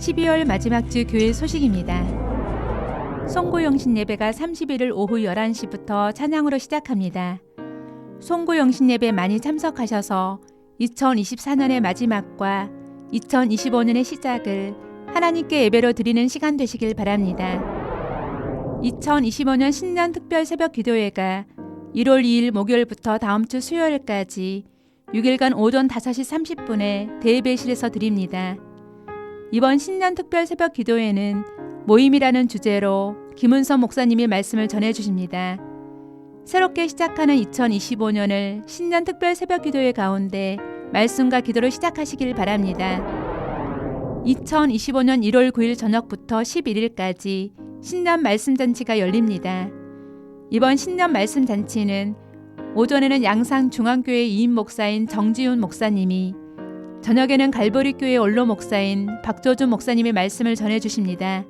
12월 마지막 주 교회 소식입니다. 송구영신 예배가 31일 오후 11시부터 찬양으로 시작합니다. 송구영신 예배 많이 참석하셔서 2024년의 마지막과 2025년의 시작을 하나님께 예배로 드리는 시간 되시길 바랍니다. 2025년 신년 특별 새벽 기도회가 1월 2일 목요일부터 다음 주 수요일까지 6일간 오전 5시 30분에 대예배실에서 드립니다. 이번 신년 특별 새벽 기도회는 모임이라는 주제로 김은선 목사님이 말씀을 전해 주십니다. 새롭게 시작하는 2025년을 신년 특별 새벽 기도회 가운데 말씀과 기도로 시작하시길 바랍니다. 2025년 1월 9일 저녁부터 11일까지 신년 말씀 잔치가 열립니다. 이번 신년 말씀 잔치는 오전에는 양산 중앙교회 이인 목사인 정지훈 목사님이 저녁에는 갈보리 교회 원로 목사인 박조준 목사님의 말씀을 전해 주십니다.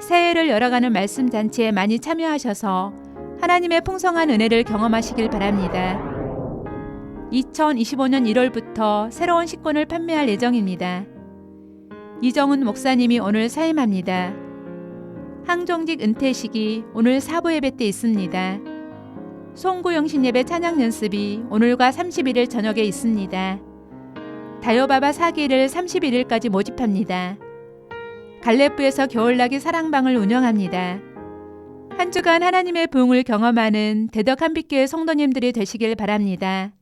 새해를 열어가는 말씀 잔치에 많이 참여하셔서 하나님의 풍성한 은혜를 경험하시길 바랍니다. 2025년 1월부터 새로운 식권을 판매할 예정입니다. 이정훈 목사님이 오늘 사임합니다. 항종직 은퇴식이 오늘 사부 예배 때 있습니다. 송구영신 예배 찬양 연습이 오늘과 31일 저녁에 있습니다. 다요바바 사기를 31일까지 모집합니다. 갈레프에서 겨울나기 사랑방을 운영합니다. 한 주간 하나님의 부흥을 경험하는 대덕 한빛교회 성도님들이 되시길 바랍니다.